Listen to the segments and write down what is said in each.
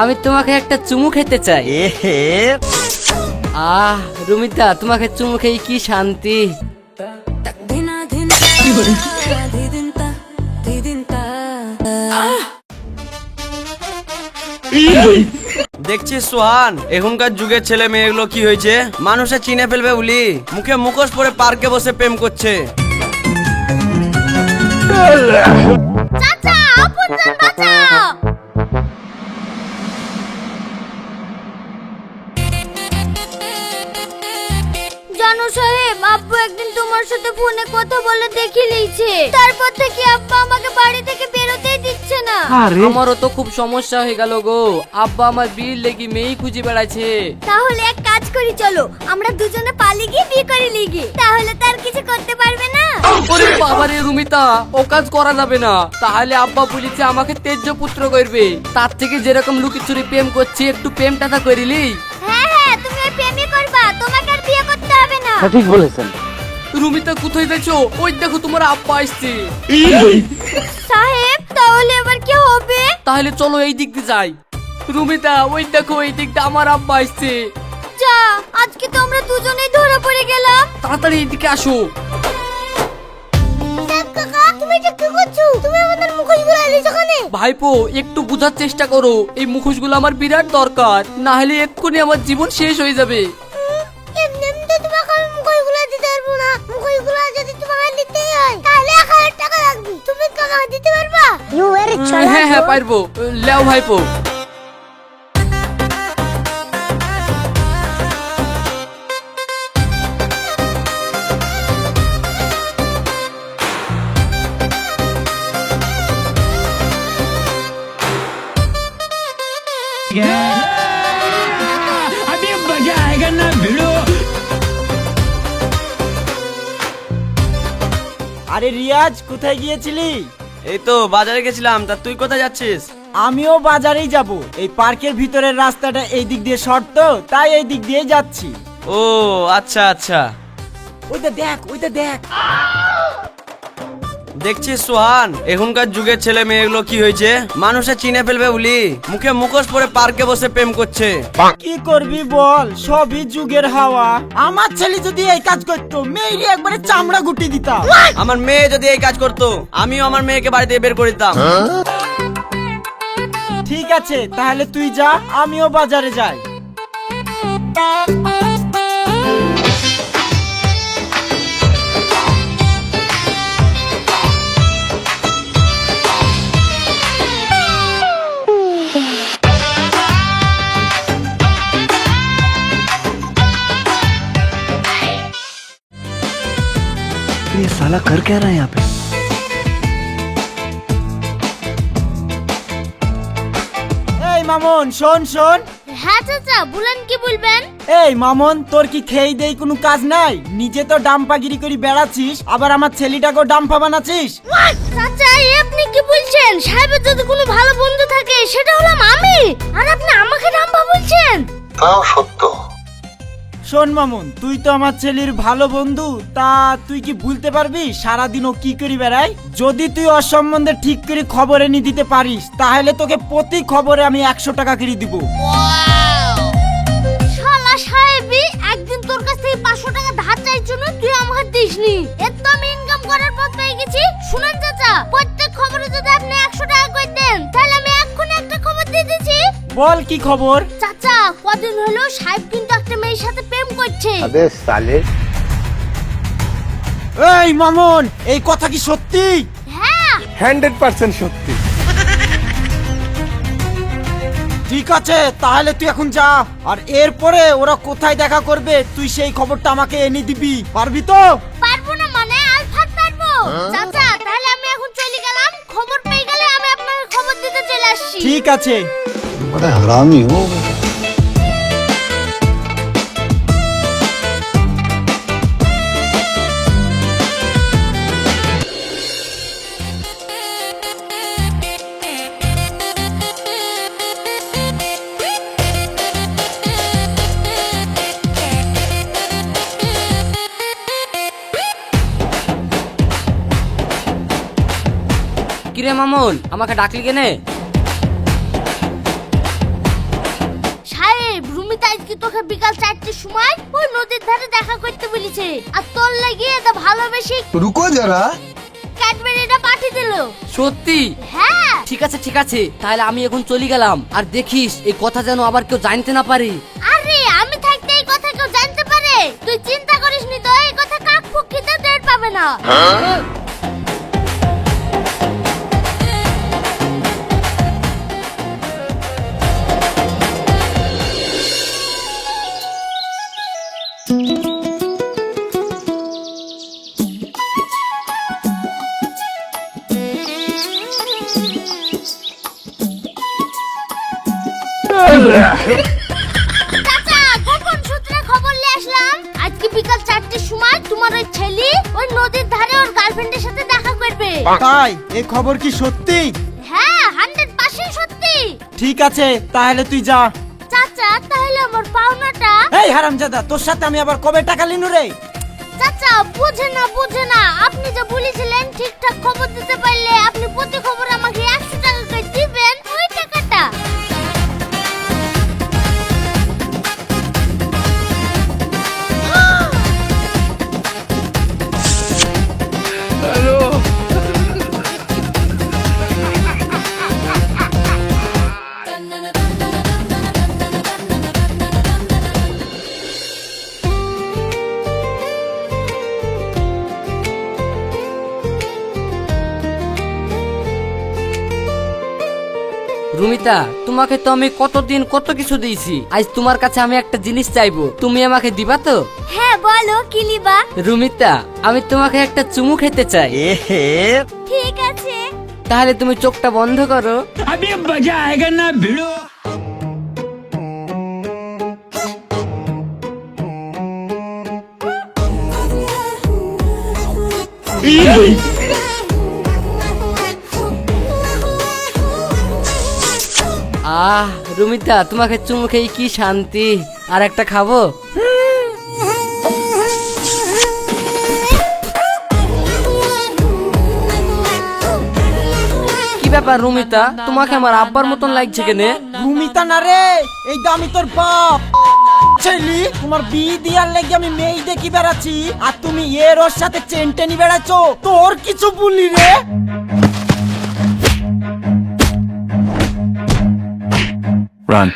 আমি তোমাকে একটা চুমু খেতে চাই। এ হে। আহ রুমিতা তোমাকে চুমু খেয়ে কি শান্তি. দেখছিস সোহান এখনকার যুগের ছেলে মেয়েগুলো কি হয়েছে? মানুষে চিনে ফেলবে বলি। মুখে মুখোশ পরে পার্কে বসে প্রেম করছে। চাচা বাঁচাও জানো সাহেব আব্বু একদিন তোমার সাথে ফোনে কথা বলে দেখে লিয়েছে তারপর থেকে আব্বা আমাকে বাড়ি থেকে বেরোতেই দিচ্ছে না। আমারও তো খুব সমস্যা হয়ে গেল গো। আব্বা আমার বিয়ের লেগে মেয়েই খুঁজে বেড়াচ্ছে। তাহলে এক কাজ করি চলো। আমরা দুজনে পালিয়ে গিয়ে বিয়ে করে লিগি তাহলে তার কিছু করতে পারবে না। ওরে বাবারে রুমিতা ও কাজ করা যাবে না। তাহলে আব্বা বলেছে আমাকে তেজ্য পুত্র করবে। তার থেকে যেরকম লুকিচুরি প্রেম করছি একটু প্রেম টাকা করিলি হ্যাঁ হ্যাঁ তুমি ওই করতে হবে না রুমিতা কোথায় দেখছ ওই দেখো তোমার আব্বা আসছে। সাহেব তাহলে এবার কি হবে? তাহলে চলো এই দিক দিয়ে যাই। রুমিতা ওই দেখো এই দিকটা আমার আব্বা আসছে। যা আজকে তো আমরা দুজনেই ধরা পড়ে গেলাম। তাড়াতাড়ি এইদিকে আসো। ভাইপো একটু বোঝার চেষ্টা করো। এই মুখোশগুলো আমার বিরাট দরকার। না হলে এক্ষুনি আমার জীবন শেষ হয়ে যাবে। হ্যাঁ হ্যাঁ পারবো লেও ভাইপো अभी मजा आएगा ना भिड़ो আরে রিয়াজ কোথায় গিয়েছিলি এই তো বাজারে গেছিলাম তা তুই কোথায় যাচ্ছিস? আমিও বাজারেই যাব। এই পার্কের ভিতরের রাস্তাটা এই দিক দিয়ে শর্ট তো তাই এই দিক দিয়ে যাচ্ছি। ও আচ্ছা আচ্ছা। ওইটা দেখ ওইটা দেখ। দেখছিস সোহান? এখনকার যুগের ছেলে মেয়েগুলো কি হয়েছে? মানুষে চিনে ফেলবে বলি। মুখে মুখোশ পরে পার্কে বসে প্রেম করছে। কি করবি বল? সবই যুগের হাওয়া। আমার ছেলে যদি এই কাজ করতো মেয়েরই একবারে চামড়া গুটি দিতাম আমার মেয়ে যদি এই কাজ করতো আমিও আমার মেয়েকে বাড়ি থেকে বের করে দিতাম। ঠিক আছে তাহলে তুই যা আমিও বাজারে যাই। ये साला कर क्या रहा है यहाँ पे এই মামন শোন শোন হ্যাঁ চাচা বলেন কি বলবেন এই মামন তোর কি খেয়ে দেই কোনো কাজ নাই নিজে তো ডাম্পাগিরি করে বেড়াচ্ছিস আবার আমার ছেলেটাকেও ডাম্পা বানাচ্ছিস চাচা এই আপনি কি বলছেন সাহেবের যদি কোনো ভালো বন্ধু থাকে সেটা হলাম আমি আর আপনি আমাকে ডাম্বা বলছেন শোন মামুন তুই তো আমার ছেলের ভালো বন্ধু তা তুই কি ভুলতে পারবি? সারাদিন ও কি করি বেড়ায়? যদি তুই ওর সম্বন্ধে ঠিক করে খবর এনে দিতে পারিস তাহলে তোকে প্রতি খবরে আমি একশো টাকা করে দিব। শালা সাহেবই একদিন তোর কাছ থেকে পাঁচশো টাকা ধার চাই জন্য তুই আমাকে দিসনি। এর তো আমি ইনকাম করার পথ পেয়ে গেছি। শুনেন চাচা প্রত্যেক খবরে যদি আপনি একশো টাকা করে দেন তাহলে আমি এক্ষুনি একটা খবর দিয়ে দিচ্ছি। বল কি খবর? কদিন হলো সাহেব কিন্তু একটা মেয়ের সাথে প্রেম করছে। আবে সালে। এই মামুন এই কথা কি সত্যি? হ্যাঁ। হান্ড্রেড পার্সেন্ট সত্যি। ঠিক আছে তাহলে তুই এখন যা আর এরপরে ওরা কোথায় দেখা করবে তুই সেই খবরটা আমাকে এনে দিবি পারবি তো? পারব না মানে পারব। চাচা তাহলে আমি এখন চলে গেলাম খবর পেয়ে গেলে আমি আপনাকে খবর দিতে চলে আসছি। ঠিক আছে। মানে হারামি হো কিরে মামুন আমাকে ডাকলি কেনে? সাহেব রুমিতা আজকে তোকে বিকাল চারটের সময় ওই নদীর ধারে দেখা করতে বলেছে। আর তোর ভালোবেসে রুকো যারা। ক্যাডবেরিটা পাঠিয়ে দিল। সত্যি? হ্যাঁ। ঠিক আছে ঠিক আছে তাহলে আমি এখন চলে গেলাম। আর দেখিস এই কথা যেন আবার কেউ জানতে না পারে। আরে আমি থাকতে এই কথা কেউ জানতে পারে? তুই চিন্তা করিস নি তো এই কথা কাক ফুকিতে টের পাবে না। হ্যাঁ? তাই এই খবর কি সত্যি? হ্যাঁ হান্ড্রেড পার্সেন্ট সত্যি। ঠিক আছে তাহলে তুই যা। চাচা তাহলে আমার পাওনাটা? এই হারামজাদা তোর সাথে আমি আবার কবে টাকা লিনু রে? চাচা বুঝে না বুঝে না। আপনি যে বলেছিলেন ঠিকঠাক খবর দিতে পারলে আপনি প্রতি খবর আমাকে রুমিতা তোমাকে তো আমি কতদিন কত কিছু দিয়েছি আজ তোমার কাছে আমি একটা জিনিস চাইবো তুমি আমাকে দিবা তো হ্যাঁ বলো কিলিবা রুমিতা আমি তোমাকে একটা চুমু খেতে চাই ঠিক আছে তাহলে তুমি চোখটা বন্ধ করো अभी मजा आएगा ना भिड़ो রুমিতা, তোমাকে চুমু খেয়ে কি শান্তি? আর একটা খাব? কি ব্যাপার রুমিতা? তোমাকে আমার আব্বার মতন লাগছে কেনে? ভূমিতা না রে, এই আমি তোর বাপ। ছেলি, তোমার বিয়ে দিয়ার লেগে আমি মেয়ে দেখি বেড়াচ্ছি, আর তুমি এর ওর সাথে চেন টেনি বেড়াচ্ছ, তোর কিছু বলি রে? रन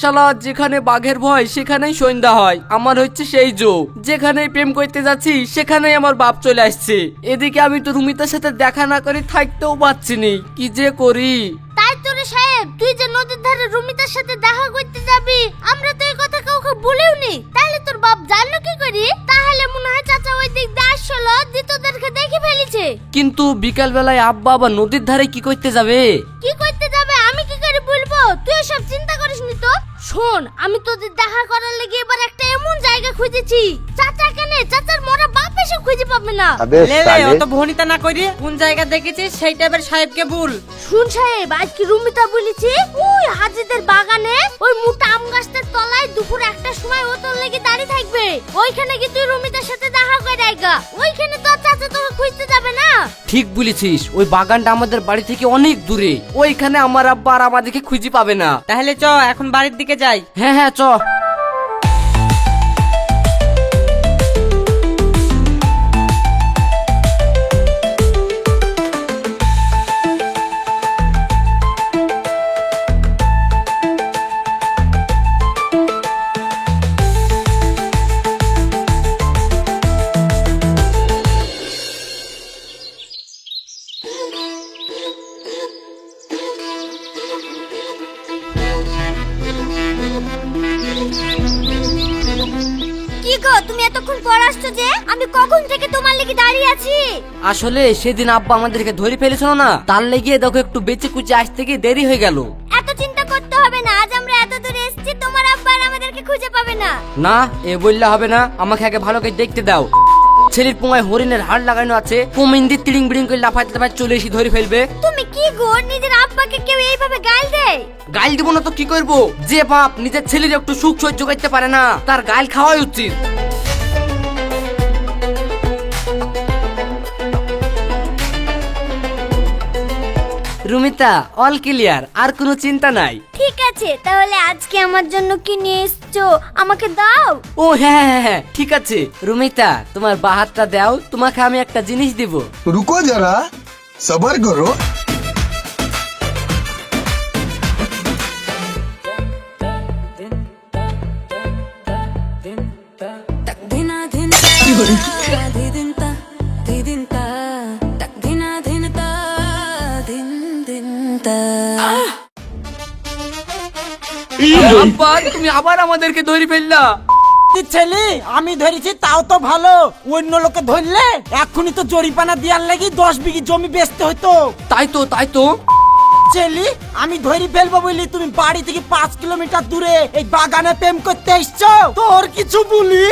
শালা যেখানে বাঘের ভয় সেখানেই সন্ধ্যা হয়। আমার হচ্ছে সেই জো। যেখানেই প্রেম করতে যাচ্ছি সেখানেই আমার বাপ চলে আসছে। এদিকে আমি তো রুমিতার সাথে দেখা না করে থাকতেও পারছি নি। কি যে করি? তাই তো রে সাহেব তুই যে নদীর ধারে রুমিতার সাথে দেখা করতে যাবি আমরা তো এই কথা কাউকে বলেও নি তাহলে তোর বাপ জানলো কি করি? তাহলে মনে হয় চাচা ওই দিক দিয়ে দি তোদেরকে দেখে ফেলেছে। কিন্তু বিকাল বেলায় আব্বা আবার নদীর ধারে কি করতে যাবে? কি করতে যাবে? আমি কি করে বলব? তুই সব চিন্তা করিস নি তো? শোন আমি তোদের দেখা করার লেগে এবার একটা এমন জায়গা খুঁজেছি। চাচা কেন? চাচার মরা বাপ এসে খুঁজে পাবে না। লে লে অত ভনিতা না করি কোন জায়গা দেখেছিস? সেইটা এবার সাহেবকে বল। শুন সাহেব আজ কি রুমিতা বলেছি? ওই হাজিদের বাগানে ওই মোটা আম গাছটার তলায় দুপুর একটা সময় ও তোর লেগে দাঁড়িয়ে থাকবে। ওইখানে কি তুই রুমিতার সাথে দেখা করে আইগা। ওইখানে তোর চাচা তোকে খুঁজতে যাবে না। ঠিক বলেছিস ওই বাগানটা আমাদের বাড়ি থেকে অনেক দূরে। ওইখানে আমার আব্বা আর আমাদেরকে খুঁজে পাবে না। তাহলে চ এখন বাড়ির দিকে যাই হ্যাঁ হ্যাঁ চ আসলে সেদিন আব্বা আমাদেরকে ধরে ফেলেছিল না? তার লেগে দেখো একটু বেঁচে কুচে আসতে গিয়ে দেরি হয়ে গেল। এত চিন্তা করতে হবে না আজ আমরা এত দূরে এসেছি তোমার আব্বা আর আমাদেরকে খুঁজে পাবে না। না এ বললে হবে না আমাকে আগে ভালো করে দেখতে দাও। ছেলের পোঙায় হরিণের হাড় লাগানো আছে কুমিন্দি তিড়িং বিড়িং করে লাফাইতে লাফাইতে চলে এসে ধরে ফেলবে। তুমি কি গো নিজের আব্বাকে কেউ এইভাবে গাল দেয়? গাইল দিব না তো কি করব? যে বাপ নিজের ছেলের একটু সুখ সহ্য করতে পারে না তার গাইল খাওয়াই উচিত। রুমিতা অল ক্লিয়ার আর কোনো চিন্তা নাই ঠিক আছে তাহলে আজকে আমার জন্য কি নিয়ে এসছো আমাকে দাও ও হ্যাঁ হ্যাঁ হ্যাঁ ঠিক আছে রুমিতা তোমার বাহাতটা দাও তোমাকে আমি একটা জিনিস দিব रुको जरा सबर करो আব্বা তুমি আবার আমাদেরকে ধরে ফেললা। ছেলে আমি ধরেছি তাও তো ভালো। অন্য লোকে ধরলে এখনই তো জরিপানা দেওয়ার লাগি দশ বিঘি জমি বেচতে হতো তাই তো তাই তো। ছেলে আমি ধরি ফেলব বলি তুমি বাড়ি থেকে পাঁচ কিলোমিটার দূরে এই বাগানে প্রেম করতে এসছো? তোর কিছু বলি?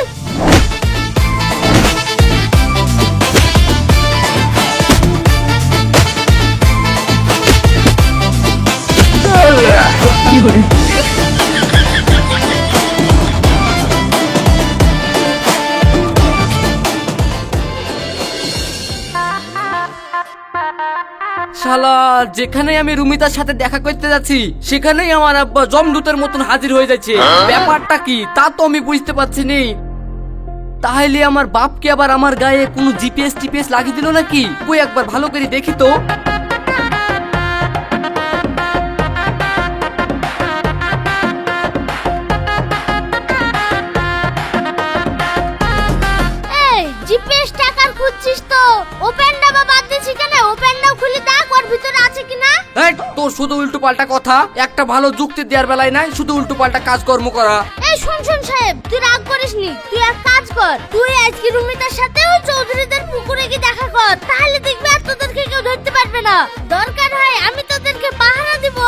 শালা যেখানে আমি রুমিতার সাথে দেখা করতে যাচ্ছি সেখানেই আমার আব্বা জমদূতের মতন হাজির হয়ে যাচ্ছে। ব্যাপারটা কি? তা তো আমি বুঝতে পারছি নি। তাহলে আমার বাপকে আবার আমার গায়ে কোনো জিপিএস টিপিএস লাগিয়ে দিল নাকি? কই একবার ভালো করে দেখি তো। তোর শুধু উল্টো পাল্টা কথা একটা ভালো যুক্তি দেওয়ার বেলায় নাই শুধু উল্টো পাল্টা কাজকর্ম করা। এই শুন শুন সাহেব তুই রাগ করিস নি তুই এক কাজ কর তুই আজকে রুমিতার সাথে ওই চৌধুরীদের পুকুরে গিয়ে দেখা কর তাহলে দেখবি আর তোদেরকে কেউ ধরতে পারবে না। দরকার হয় আমি তোদেরকে পাহারা দিব।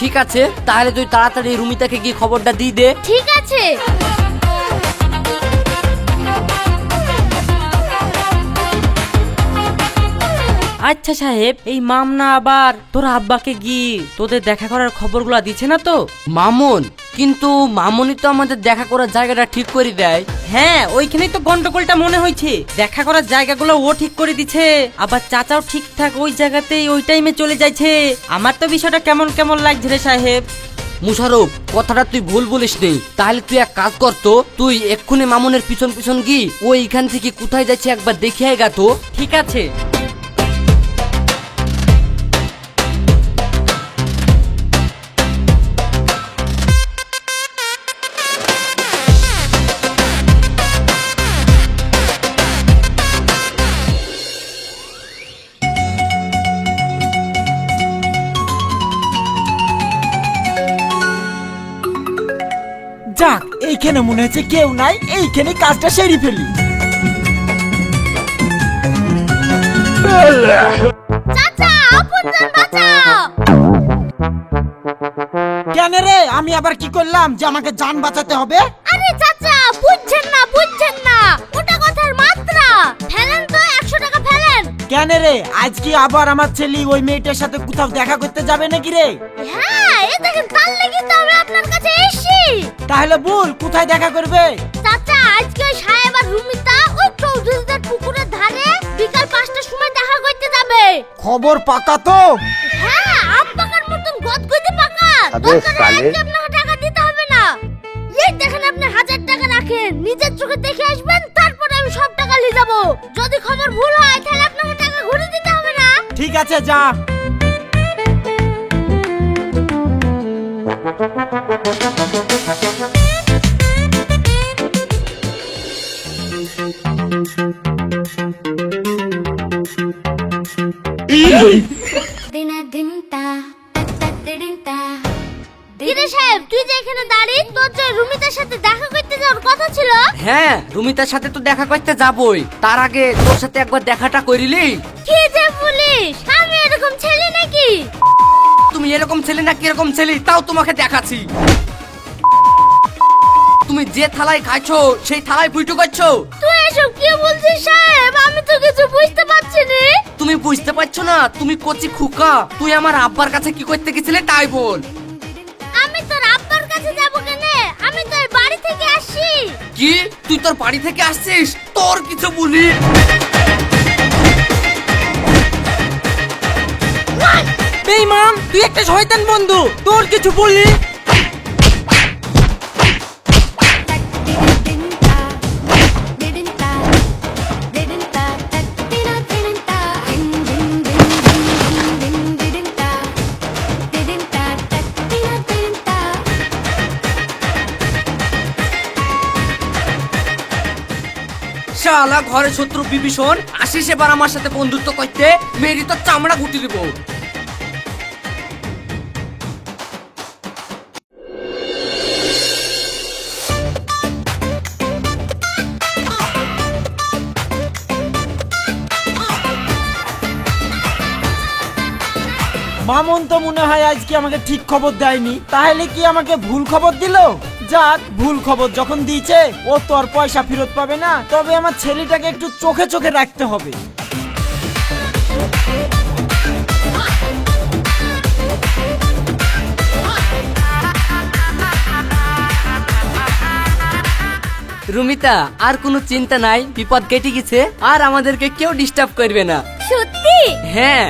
ঠিক আছে তাহলে তুই তাড়াতাড়ি রুমিতাকে গিয়ে খবরটা দিয়ে দে। ঠিক আছে। আচ্ছা সাহেব এই মামনা আবার। তোর আব্বাকে গিয়ে তোদের দেখা করার খবরগুলো দিচ্ছে না তো? মামুন কিন্তু মামুনি তো আমাদের দেখা করার জায়গাটা ঠিক করে দেয়। হ্যাঁ ওইখানেই তো গন্ডগোলটা মনে হয়েছে। দেখা করার জায়গাগুলো ও ঠিক করে দিছে। আবার চাচাও ঠিকঠাক ওই জায়গাতেই ওই টাইমে চলে যাচ্ছে আমার তো বিষয়টা কেমন কেমন লাগছে রে সাহেব? মুশারফ কথাটা তুই ভুল বলিস নি। তাহলে তুই এক কাজ করতো তুই এক্ষুনি মামুনের পিছন পিছন গি ও এখান থেকে কোথায় যাচ্ছে একবার দেখে আয় গা তো। ঠিক আছে। এইখানে মনে হচ্ছে কেউ নাই এইখানে কাজটা সেরে ফেলি। চাচা বাঁচাও কেন রে? আমি আবার কি করলাম যে আমাকে জান বাঁচাতে হবে? আরে চাচা বুঝছেন না বুঝছেন না। ওটা কথার মাত্রা। ফেলেন তো একশো টাকা ফেলেন। কেন রে? আজ কি আবার আমার ছেলে ওই মেয়েটার সাথে কোথাও দেখা করতে যাবে নাকি রে? হ্যাঁ তাহলে বল কোথায় দেখা করবে? চাচা আজকে সাহেব আর রুমিতা ওই চৌধুরীদের পুকুরের ধারে বিকাল পাঁচটার সময় দেখা করতে যাবে। খবর পাকা তো? হ্যাঁ আম পাকার মতন গদগদে পাকা। আবে দরকার আজকে আপনাকে টাকা দিতে হবে না। এই দেখেন আপনি হাজার টাকা রাখেন নিজের চোখে দেখে আসবেন তারপরে আমি সব টাকা নিয়ে যাব। যদি খবর ভুল হয় তাহলে আপনাকে টাকা ঘুরে দিতে হবে না। ঠিক আছে যা। সাহেব তুই যে এখানে দাঁড়িয়ে তোর যে রুমিতার সাথে দেখা করতে যাওয়ার কথা ছিল? হ্যাঁ রুমিতার সাথে তো দেখা করতে যাবই। তার আগে তোর সাথে একবার দেখাটা করিলি? কি যে পুলিশ আমি এরকম ছেলে নাকি? তুমি এরকম ছেলে না কীরকম ছেলে? তাও তোমাকে দেখাচ্ছি। তুমি যে থালায় খাইছো সেই থালায় ফুইটু করছ? তুই এসব কি বলছিস সাহেব? আমি তো কিছু বুঝতে পারছি না। তুমি বুঝতে পারছ না? তুমি কচি খুকা। তুই আমার আব্বার কাছে কি করতে গেছিলে তাই বল। আমি তোর আব্বার কাছে যাব কেনে? আমি তোর বাড়ি থেকে আসি কি? তুই তোর বাড়ি থেকে আসছিস? তোর কিছু বলি বেইমান তুই একটা শয়তান বন্ধু। তোর কিছু বললি? শালা, ঘরে শত্রু বিভীষণ আসিস এবার আমার সাথে বন্ধুত্ব করতে মেরি তো চামড়া ঘুটি দিব। মামন তো মনে হয় আজকে আমাকে ঠিক খবর দেয়নি। তাহলে কি আমাকে ভুল খবর দিল? যাক ভুল খবর যখন দিয়েছে ও তো আর পয়সা ফেরত পাবে না। তবে আমার ছেলেটাকে একটু চোখে চোখে রাখতে হবে। রুমিতা আর কোনো চিন্তা নাই বিপদ কেটে গেছে আর আমাদেরকে কেউ ডিস্টার্ব করবে না। সত্যি? হ্যাঁ।